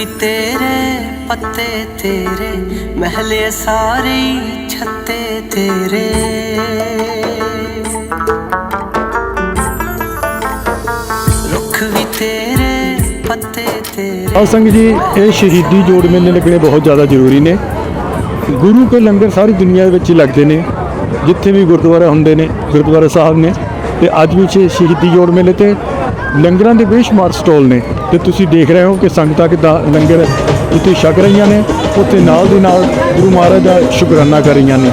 ਵੀ ਤੇਰੇ, ਪੱਤੇ ਤੇਰੇ, ਮਹਿਲੇ ਸਾਰੇ ਛੱਤੇ ਤੇਰੇ। ਰੁੱਖ ਵੀ ਤੇਰੇ, ਪੱਤੇ ਤੇਰੇ। ਸੰਗ ਜੀ, ਇਹ ਸ਼ਹੀਦੀ ਜੋੜ ਮੇਲੇ ਲੱਗਣੇ ਬਹੁਤ ਜ਼ਿਆਦਾ ਜ਼ਰੂਰੀ ਨੇ। ਗੁਰੂ ਕੇ ਲੰਗਰ ਸਾਰੀ ਦੁਨੀਆ ਦੇ ਵਿੱਚ ਹੀ ਲੱਗਦੇ ਨੇ, ਜਿੱਥੇ ਵੀ ਗੁਰਦੁਆਰਾ ਹੁੰਦੇ ਨੇ, ਗੁਰਦੁਆਰਾ ਸਾਹਿਬ ਨੇ। ਤੇ ਅੱਜ ਵੀ ਸ਼ਹੀਦੀ ਜੋੜ ਮੇਲੇ ਤੇ ਲੰਗਰਾਂ ਦੇ ਬੇਸ਼ੁਮਾਰ ਸਟਾਲ ਨੇ ਤੇ ਤੁਸੀਂ ਦੇਖ ਰਹੇ ਹੋ ਕਿ ਸੰਗਤਾਂ ਕਿੱਦਾਂ ਲੰਗਰ ਇੱਥੇ ਛਕ ਰਹੀਆਂ ਨੇ, ਉੱਥੇ ਨਾਲ ਦੀ ਨਾਲ ਗੁਰੂ ਮਹਾਰਾਜ ਦਾ ਸ਼ੁਕਰਾਨਾ ਕਰ ਰਹੀਆਂ ਨੇ।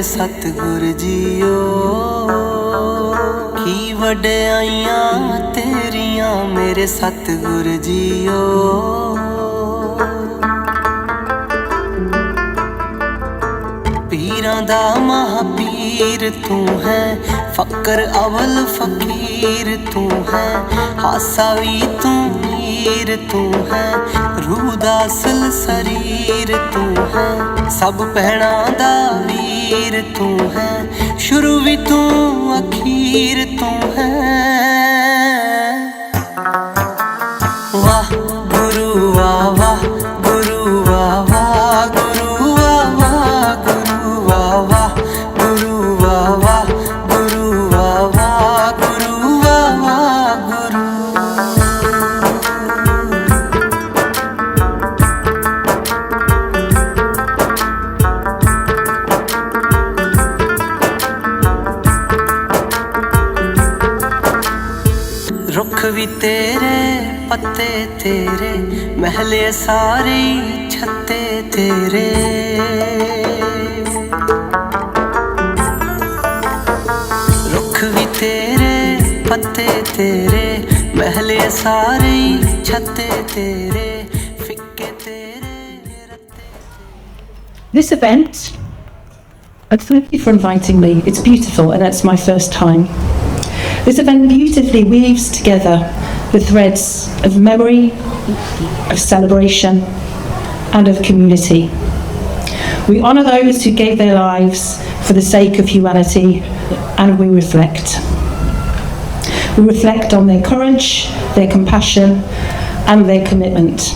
ਮੇਰੇ ਸਤਿਗੁਰ ਜੀਓ, ਕੀ ਵਡਿਆਈਆਂ ਤੇਰੀਆਂ ਮੇਰੇ ਸਤਿਗੁਰ ਜੀਓ। ਪੀਰਾਂ ਦਾ ਮਹਾਪੀਰ ਤੂੰ ਹੈ, ਫਕਰ ਅਵਲ ਫਕੀਰ ਤੂੰ ਹੈ, ਹਾਸਾ ਵੀ ਤੂੰ ਨੀਰ ਤੂੰ ਹੈ, ਰੂਹ ਦਾ ਅਸਲ ਸਰੀਰ ਤੂੰ ਹੈ, ਸਭ ਪਹਿਣਾ ਦਾ ਵੀਰ ਤੂੰ ਹੈ, ਸ਼ੁਰੂ ਵੀ ਤੂੰ ਅਖੀਰ ਤੂੰ ਹੈ। ਮਹਿਲੇ ਸਾਰੇ ਹੀ ਛੱਤੇ ਤੇਰੇ ਰੁੱਖ ਵੀ ਤੇਰੇ ਪੱਤੇ ਤੇਰੇ ਮਹਿਲੇ ਸਾਰੇ ਹੀ ਛੱਤੇ ਤੇਰੇ ਫਿੱਕੇ ਤੇਰੇ ਰੱਤੇ This event, and thank you for inviting me. It's beautiful and it's my first time. This event beautifully weaves together the threads of memory, of celebration, and of community. We honour those who gave their lives for the sake of humanity and we reflect. We reflect on their courage, their compassion, and their commitment.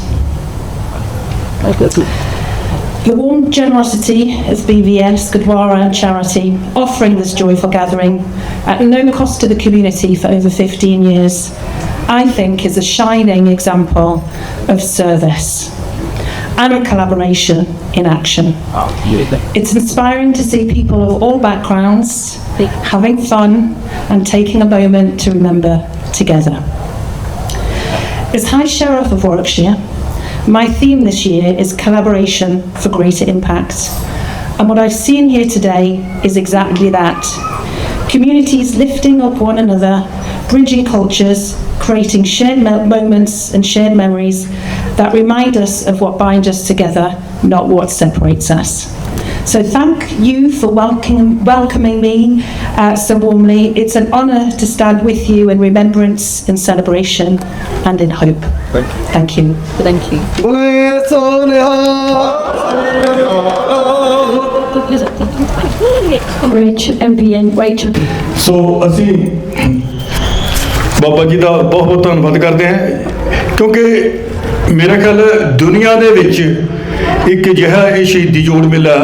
The warm generosity of BVS, Gurdwara and Charity offering this joyful gathering at no cost to the community for over 15 years, I think is a shining example of service and collaboration in action. It's inspiring to see people of all backgrounds having fun and taking a moment to remember together. As High Sheriff of Warwickshire, my theme this year is collaboration for greater impact. And what I've seen here today is exactly that. Communities lifting up one another, bridging cultures, creating shared moments and shared memories that remind us of what binds us together, not what separates us. So thank you for welcoming, welcoming me uh, so warmly. It's an honour to stand with you in remembrance, in celebration, and in hope. Thank you. Thank you. Thank you. Rich, MPN, Rachel. So Azim. Baba ji ਦਾ ਬਹੁਤ ਬਹੁਤ ਧੰਨਵਾਦ ਕਰਦੇ ਹਾਂ। ਕਿਉਂਕਿ ਮੇਰਾ ਖਿਆਲ ਦੁਨੀਆ ਦੇ ਵਿੱਚ ਇੱਕ ਅਜਿਹਾ ਇਹ ਸ਼ਹੀਦੀ ਜੋੜ ਮੇਲਾ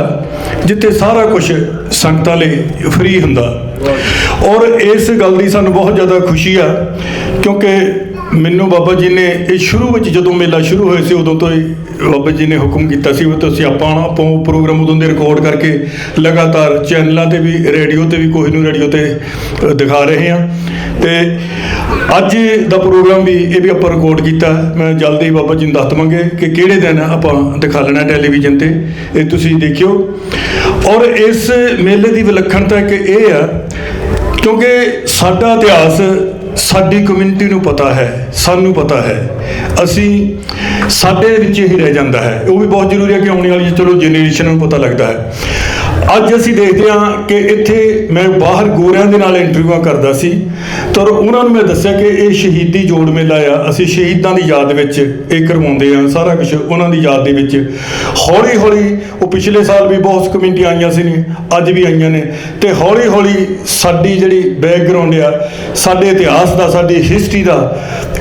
ਜਿੱਥੇ ਸਾਰਾ ਕੁਝ ਸੰਗਤਾਂ ਲਈ ਫ੍ਰੀ ਹੁੰਦਾ। ਔਰ ਇਸ ਗੱਲ ਦੀ ਸਾਨੂੰ ਬਹੁਤ ਜ਼ਿਆਦਾ ਖੁਸ਼ੀ ਆ, ਕਿਉਂਕਿ ਮੈਨੂੰ ਬਾਬਾ ਜੀ ਨੇ ਇਹ ਸ਼ੁਰੂ ਵਿੱਚ ਜਦੋਂ ਮੇਲਾ ਸ਼ੁਰੂ ਹੋਇਆ ਸੀ ਉਦੋਂ ਤੋਂ ਹੀ ਬਾਬਾ ਜੀ ਨੇ ਹੁਕਮ ਕੀਤਾ ਸੀ ਉਹ ਤੁਸੀਂ ਆਪਾਂ ਆਪਾਂ ਪ੍ਰੋਗਰਾਮ ਉਦੋਂ ਦੇ ਰਿਕਾਰਡ ਕਰਕੇ ਲਗਾਤਾਰ ਚੈਨਲਾਂ ਤੇ ਵੀ ਰੇਡੀਓ ਤੇ ਵੀ ਕੋਈ ਨੂੰ ਰੇਡੀਓ ਤੇ ਦਿਖਾ ਰਹੇ ਹਾਂ। ਤੇ ਅੱਜ ਦਾ ਪ੍ਰੋਗਰਾਮ ਵੀ ਇਹ ਵੀ ਆਪਾਂ ਰਿਕਾਰਡ ਕੀਤਾ। ਮੈਂ ਜਲਦੀ ਹੀ ਬਾਬਾ ਜੀ ਨੂੰ ਦੱਸ ਦਵਾਂਗੇ ਕਿ ਕਿਹੜੇ ਦਿਨ ਆਪਾਂ ਦਿਖਾ ਲੈਣਾ ਟੈਲੀਵਿਜ਼ਨ ਤੇ। ਇਹ ਤੁਸੀਂ ਦੇਖਿਓ। ਔਰ ਇਸ ਮੇਲੇ ਦੀ ਵਿਲੱਖਣਤਾ ਇੱਕ ਇਹ ਆ, ਕਿਉਂਕਿ ਸਾਡਾ ਇਤਿਹਾਸ ਸਾਡੀ ਕਮਿਊਨਿਟੀ ਨੂੰ ਪਤਾ ਹੈ, ਸਾਨੂੰ ਪਤਾ ਹੈ। ਅਸੀਂ ਸਾਡੇ ਵਿੱਚ ਹੀ ਰਹਿ ਜਾਂਦਾ ਹੈ। ਉਹ ਵੀ ਬਹੁਤ ਜ਼ਰੂਰੀ ਹੈ ਕਿ ਆਉਣ ਵਾਲੀ, ਚਲੋ ਜਨਰੇਸ਼ਨ ਨੂੰ ਪਤਾ ਲੱਗਦਾ ਹੈ। ਅੱਜ ਅਸੀਂ ਦੇਖਦੇ ਹਾਂ ਕਿ ਇੱਥੇ ਮੈਂ ਬਾਹਰ ਗੋਰਿਆਂ ਦੇ ਨਾਲ ਇੰਟਰਵਿਊਆਂ ਕਰਦਾ ਸੀ, ਤਾਂ ਉਹਨਾਂ ਨੂੰ ਮੈਂ ਦੱਸਿਆ ਕਿ ਇਹ ਸ਼ਹੀਦੀ ਜੋੜ ਮੇਲਾ ਆ, ਅਸੀਂ ਸ਼ਹੀਦਾਂ ਦੀ ਯਾਦ ਵਿੱਚ ਇਹ ਕਰਵਾਉਂਦੇ ਆ ਸਾਰਾ ਕੁਝ ਉਹਨਾਂ ਦੀ ਯਾਦ ਦੇ ਵਿੱਚ। ਹੌਲੀ ਹੌਲੀ ਉਹ ਪਿਛਲੇ ਸਾਲ ਵੀ ਬਹੁਤ ਕਮਿਊਨਿਟੀਆਂ ਆਈਆਂ ਸੀ ਨੇ, ਅੱਜ ਵੀ ਆਈਆਂ ਨੇ, ਤੇ ਹੌਲੀ ਹੌਲੀ ਸਾਡੀ ਜਿਹੜੀ ਬੈਕਗ੍ਰਾਉਂਡ ਆ, ਸਾਡੇ ਇਤਿਹਾਸ ਦਾ, ਸਾਡੀ ਹਿਸਟਰੀ ਦਾ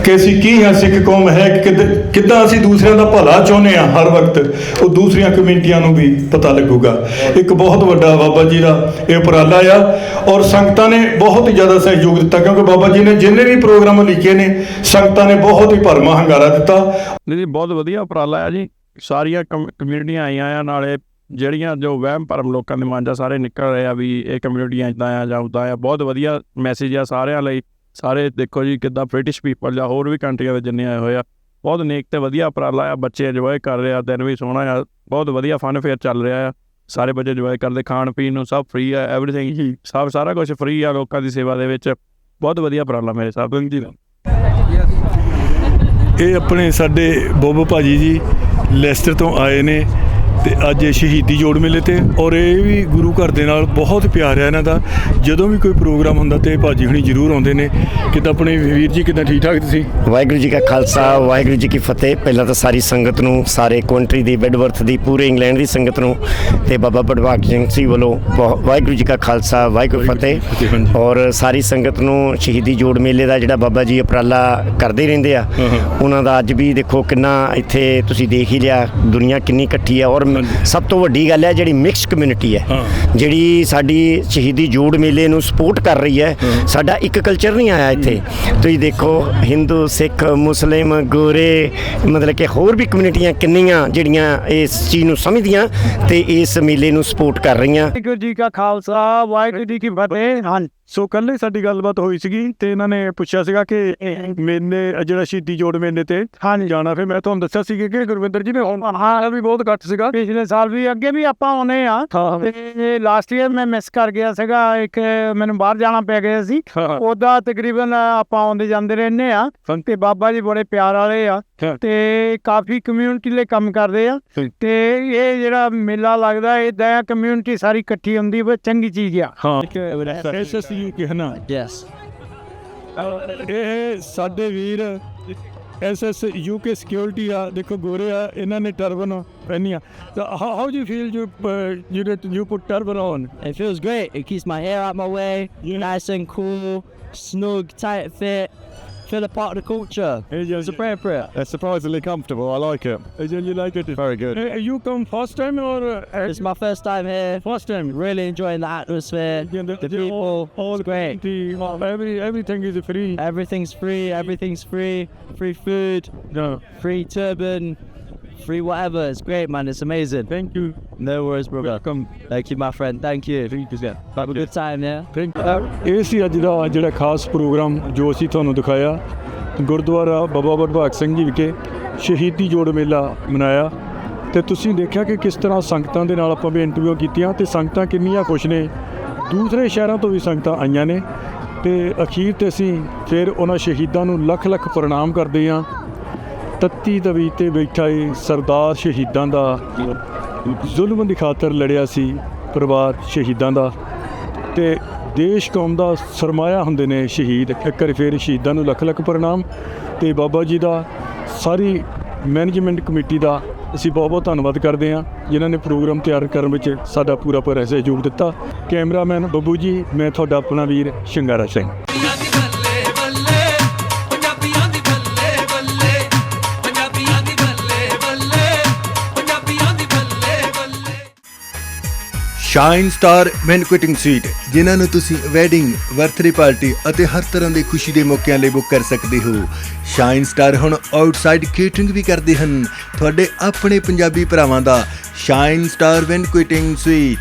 ਕਿ ਅਸੀਂ ਕੀ ਹਾਂ, ਸਿੱਖ ਕੌਮ ਹੈ ਕਿ ਕਿੱਦਾਂ ਅਸੀਂ ਦੂਸਰਿਆਂ ਦਾ ਭਲਾ ਚਾਹੁੰਦੇ ਆ ਹਰ ਵਕਤ, ਉਹ ਦੂਸਰੀਆਂ ਕਮਿਊਨਿਟੀਆਂ ਨੂੰ ਵੀ ਪਤਾ ਲੱਗੂਗਾ। ਇੱਕ ਬਹੁਤ ਵੱਡਾ ਬਾਬਾ ਜੀ ਦਾ ਇਹ ਉਪਰਾਲਾ ਆ ਔਰ ਸੰਗਤਾਂ ਨੇ ਬਹੁਤ ਹੀ ਜ਼ਿਆਦਾ ਸਹਿਯੋਗ ਦਿੱਤਾ, ਕਿਉਂਕਿ ਬਾਬਾ ਜੀ ਨੇ ਜਿੰਨੇ ਵੀ ਪ੍ਰੋਗਰਾਮ ਲਿਖੇ ਨੇ, ਸੰਗਤਾਂ ਨੇ ਬਹੁਤ ਹੀ ਭਰਮਾ ਹੰਗਾਰਾ ਦਿੱਤਾ। ਨਹੀਂ ਬਹੁਤ ਵਧੀਆ ਉਪਰਾਲਾ ਆ ਜੀ। ਸਾਰੀਆਂ ਕਮ- ਕਮਿਊਨਿਟੀਆਂ ਆਈਆਂ ਆ, ਨਾਲੇ ਜਿਹੜੀਆਂ ਜੋ ਵਹਿਮ ਭਰਮ ਲੋਕਾਂ ਦੇ ਮਨ 'ਚ ਸਾਰੇ ਨਿਕਲ ਰਹੇ ਆ ਵੀ ਇਹ ਕਮਿਊਨਿਟੀਆਂ ਇਦਾਂ ਆ ਜਾਂ ਉਦਾਂ ਆ, ਬਹੁਤ ਵਧੀਆ ਮੈਸੇਜ ਆ ਸਾਰਿਆਂ ਲਈ। ਸਾਰੇ ਦੇਖੋ ਜੀ ਕਿੱਦਾਂ ਬ੍ਰਿਟਿਸ਼ ਪੀਪਲ ਜਾਂ ਹੋਰ ਵੀ ਕੰਟਰੀਆਂ ਦੇ ਜਿੰਨੇ ਆਏ ਹੋਏ ਆ, ਬਹੁਤ ਨੇਕ ਤੇ ਵਧੀਆ ਉਪਰਾਲਾ ਆ, ਬੱਚੇ ਇੰਜੋਏ ਕਰ ਰਹੇ ਆ, ਦਿਨ ਵੀ ਸੋਹਣਾ ਆ, ਬਹੁਤ ਵਧੀਆ ਫਨ ਫੇਅਰ ਚੱਲ ਰਿਹਾ ਆ, ਸਾਰੇ ਬੱਚੇ ਇੰਜੋਏ ਕਰਦੇ, ਖਾਣ ਪੀਣ ਨੂੰ ਸਭ ਫ੍ਰੀ ਆ ਐਵਰੀਥਿੰਗ ਹੀ ਸਭ ਸਾਰਾ ਕੁਝ ਫ੍ਰੀ ਆ ਲੋਕਾਂ ਦੀ ਸੇਵਾ ਦੇ ਵਿੱਚ, ਬਹੁਤ ਵਧੀਆ ਉਪਰਾਲਾ ਮੇਰੇ ਸਾਹਿਬ ਨਾਲ ਜੀ। ਇਹ ਆਪਣੇ ਸਾਡੇ ਬੋਬੋ ਭਾਜੀ ਜੀ, ਲੈਸਟਰ ਤੋਂ ਆਏ ਨੇ ਤੇ ਅੱਜ ਇਹ ਸ਼ਹੀਦੀ ਜੋੜ ਮੇਲੇ ਤੇ ਔਰ ਇਹ ਵੀ ਗੁਰੂ ਘਰ ਦੇ ਨਾਲ ਬਹੁਤ ਪਿਆਰ ਹੈ ਇਹਨਾਂ ਦਾ। ਜਦੋਂ ਵੀ ਕੋਈ ਪ੍ਰੋਗਰਾਮ ਹੁੰਦਾ ਤੇ ਇਹ ਭਾਜੀ ਹੁਣੀ ਜ਼ਰੂਰ ਆਉਂਦੇ ਨੇ। ਕਿਦਾਂ ਆਪਣੇ ਵੀਰ ਜੀ ਕਿਦਾਂ ਠੀਕ ਠਾਕ ਤੁਸੀਂ? ਵਾਹਿਗੁਰੂ ਜੀ ਕਾ ਖਾਲਸਾ ਵਾਹਿਗੁਰੂ ਜੀ ਕੀ ਫਤਿਹ। ਪਹਿਲਾਂ ਤਾਂ ਸਾਰੀ ਸੰਗਤ ਨੂੰ ਸਾਰੇ ਕੰਟਰੀ ਦੀ ਬੈਡਵਰਥ ਦੀ ਪੂਰੇ ਇੰਗਲੈਂਡ ਦੀ ਸੰਗਤ ਨੂੰ ਤੇ ਬਾਬਾ ਬੜਵਾਕ ਸਿੰਘ ਜੀ ਵੱਲੋਂ ਵਾਹਿਗੁਰੂ ਜੀ ਕਾ ਖਾਲਸਾ ਵਾਹਿਗੁਰੂ ਫਤਿਹ। ਔਰ ਸਾਰੀ ਸੰਗਤ ਨੂੰ ਸ਼ਹੀਦੀ ਜੋੜ ਮੇਲੇ ਦਾ ਜਿਹੜਾ ਬਾਬਾ ਜੀ ਉਪਰਾਲਾ ਕਰਦੇ ਰਹਿੰਦੇ ਆ ਉਹਨਾਂ ਦਾ ਅੱਜ ਵੀ ਦੇਖੋ ਕਿੰਨਾ ਇੱਥੇ ਤੁਸੀਂ ਦੇਖ ਹੀ ਲਿਆ ਦੁਨੀਆ ਕਿੰਨੀ ਇਕੱਠੀ ਹੈ ਔਰ ਸਭ ਤੋਂ ਵੱਡੀ ਗੱਲ ਹੈ ਜਿਹੜੀ ਮਿਕਸ ਕਮਿਊਨਿਟੀ ਹੈ। ਜਿਹੜੀ ਸਾਡੀ ਸ਼ਹੀਦੀ ਜੋੜ ਮੇਲੇ ਨੂੰ ਸਪੋਰਟ ਕਰ ਰਹੀ ਹੈ। ਸਾਡਾ ਇੱਕ ਕਲਚਰ ਨਹੀਂ ਆਇਆ ਇੱਥੇ। ਤੁਸੀਂ ਦੇਖੋ ਹਿੰਦੂ ਸਿੱਖ ਮੁਸਲਿਮ ਗੋਰੇ ਮਤਲਬ ਕਿ ਹੋਰ ਵੀ ਕਮਿਊਨਿਟੀਆਂ ਕਿੰਨੀਆਂ ਜਿਹੜੀਆਂ ਇਸ ਚੀਜ਼ ਨੂੰ ਸਮਝਦੀਆਂ ਤੇ ਇਸ ਮੇਲੇ ਨੂੰ ਸਪੋਰਟ ਕਰ ਰਹੀਆਂ। ਵਾਹਿਗੁਰੂ ਜੀ ਕਾ ਖਾਲਸਾ ਵਾਹਿਗੁਰੂ ਜੀ ਕੀ ਫਤਿਹ। ਹਾਂ ਸੋ ਕੱਲ ਹੀ ਸਾਡੀ ਗੱਲਬਾਤ ਹੋਈ ਸੀਗੀ ਤੇ ਇਹਨਾਂ ਨੇ ਪੁੱਛਿਆ ਸੀਗਾ ਕਿ ਮੇਲੇ ਜਿਹੜਾ ਸ਼ਹੀਦੀ ਜੋੜ ਮੇਲੇ ਤੇ ਹਾਂ ਜਾਣਾ ਫਿਰ ਮੈਂ ਤੁਹਾਨੂੰ ਦੱਸਿਆ ਸੀ ਕਿ ਗੁਰਵਿੰਦਰ ਜੀ ਨੇ ਹੁਣ ਹਾਂ। ਵੀ ਬਹੁਤ ਘੱਟ ਸੀਗਾ। ਪਿਛਲੇ ਸਾਲ ਵੀ ਅੱਗੇ ਵੀ ਆਪਾਂ ਆਉਨੇ ਆ ਤੇ ਲਾਸਟ ਈਅਰ ਮੈਂ ਮਿਸ ਕਰ ਗਿਆ ਸੀਗਾ ਇੱਕ ਮੈਨੂੰ ਬਾਹਰ ਜਾਣਾ ਪੈ ਗਿਆ ਸੀ। ਉਹਦਾ ਤਕਰੀਬਨ ਆਪਾਂ ਆਉਂਦੇ ਜਾਂਦੇ ਰਹਿੰਦੇ ਆ ਤੇ ਬਾਬਾ ਜੀ ਬੜੇ ਪਿਆਰ ਵਾਲੇ ਆ। ਤੇ ਕਾਫੀ ਕਮਿਊਨਿਟੀ ਲਈ ਕੰਮ ਕਰਦੇ ਆ। ਤੇ ਇਹ ਜਿਹੜਾ ਮੇਲਾ ਲੱਗਦਾ ਇਦਾਂ ਕਮਿਊਨਿਟੀ ਸਾਰੀ ਇਕੱਠੀ ਹੁੰਦੀ ਵਾ ਚੰਗੀ ਚੀਜ਼ ਆ। ਹਾਂ। ਐਸਐਸਯੂ ਕਹਿਣਾ ਯੈਸ ਇਹ ਸਾਡੇ ਵੀਰ ਐਸਐਸ ਯੂਕੇ ਸਿਕਿਉਰਿਟੀ ਆ ਦੇਖੋ ਗੋਰੇ ਆ ਇਹਨਾਂ ਨੇ ਟਰਬਨ ਪਹਿਨੀਆਂ ਤਾਂ how do you feel you you you put turban on It feels great. It keeps my hair out my way. Nice and cool, snug, tight fit. Feel a part of the culture. It's appropriate. It's surprisingly comfortable. I like it. You like it? Very good. you come first time or uh, It's my first time here. first time? Really enjoying the atmosphere. Yeah, the, The people. all, all it's great. the every everything is free. Everything's free. Everything's free. Free food. No, Free turban. Free whatever. It's great, man. It's amazing. thank you. No worries, brother. Welcome. Thank you, my friend. Thank you. Thank you. Have a good time, yeah? Thank ਇਹ ਸੀ ਅੱਜ ਦਾ ਜਿਹੜਾ ਖਾਸ programme ਜੋ ਅਸੀਂ ਤੁਹਾਨੂੰ ਦਿਖਾਇਆ ਗੁਰਦੁਆਰਾ ਬਾਬਾ ਬੜਭਾਗ ਸਿੰਘ ਜੀ ਵਿਖੇ ਸ਼ਹੀਦੀ ਜੋੜ ਮੇਲਾ ਮਨਾਇਆ ਤੇ ਤੁਸੀਂ ਦੇਖਿਆ ਕਿ ਕਿਸ ਤਰ੍ਹਾਂ ਸੰਗਤਾਂ ਦੇ ਨਾਲ ਆਪਾਂ ਵੀ ਇੰਟਰਵਿਊ ਕੀਤੀਆਂ ਤੇ ਸੰਗਤਾਂ ਕਿੰਨੀਆਂ ਖੁਸ਼ ਨੇ ਦੂਸਰੇ ਸ਼ਹਿਰਾਂ ਤੋਂ ਵੀ ਸੰਗਤਾਂ ਆਈਆਂ ਨੇ ਤੇ ਅਖੀਰ ਤੇ ਅਸੀਂ ਫਿਰ ਉਹਨਾਂ ਸ਼ਹੀਦਾਂ ਨੂੰ ਲੱਖ ਲੱਖ ਪ੍ਰਣਾਮ ਕਰਦੇ ਹਾਂ ਤੱਤੀ ਤਵੀ ਤੇ ਬੈਠਾ ਏ ਸਰਦਾਰ ਸ਼ਹੀਦਾਂ ਦਾ। ਜ਼ੁਲਮ ਦੀ ਖਾਤਰ ਲੜਿਆ ਸੀ ਪਰਿਵਾਰ ਸ਼ਹੀਦਾਂ ਦਾ ਤੇ ਦੇਸ਼ ਕੌਮ ਦਾ ਸਰਮਾਇਆ ਹੁੰਦੇ ਨੇ ਸ਼ਹੀਦ। ਇੱਕ ਵਾਰੀ ਫੇਰ ਸ਼ਹੀਦਾਂ ਨੂੰ ਲੱਖ ਲੱਖ ਪ੍ਰਣਾਮ ਤੇ ਬਾਬਾ ਜੀ ਦਾ ਸਾਰੀ ਮੈਨੇਜਮੈਂਟ ਕਮੇਟੀ ਦਾ ਅਸੀਂ ਬਹੁਤ ਬਹੁਤ ਧੰਨਵਾਦ ਕਰਦੇ ਹਾਂ ਜਿਨ੍ਹਾਂ ਨੇ ਪ੍ਰੋਗਰਾਮ ਤਿਆਰ ਕਰਨ ਵਿੱਚ ਸਾਡਾ ਪੂਰਾ ਪੂਰਾ ਸਹਿਯੋਗ ਦਿੱਤਾ। ਕੈਮਰਾਮੈਨ ਬੱਬੂ ਜੀ, ਮੈਂ ਤੁਹਾਡਾ ਆਪਣਾ ਵੀਰ Shingara Singh. Shine star banqueting suite ਜਿਨ੍ਹਾਂ ਨੂੰ ਤੁਸੀਂ ਵੈਡਿੰਗ ਬਰਥਡੇ ਪਾਰਟੀ ਅਤੇ ਹਰ ਤਰ੍ਹਾਂ ਦੇ ਖੁਸ਼ੀ ਦੇ ਮੌਕਿਆਂ ਲਈ ਬੁੱਕ ਕਰ ਸਕਦੇ ਹੋ। ਸ਼ਾਈਨ ਸਟਾਰ ਹੁਣ ਆਊਟਸਾਈਡ ਕੇਟਰਿੰਗ ਵੀ ਕਰਦੇ ਹਨ। ਤੁਹਾਡੇ ਆਪਣੇ ਪੰਜਾਬੀ ਭਰਾਵਾਂ ਦਾ ਸ਼ਾਈਨ ਸਟਾਰ ਬੈਂਕੁਇਟਿੰਗ ਸੂਈਟ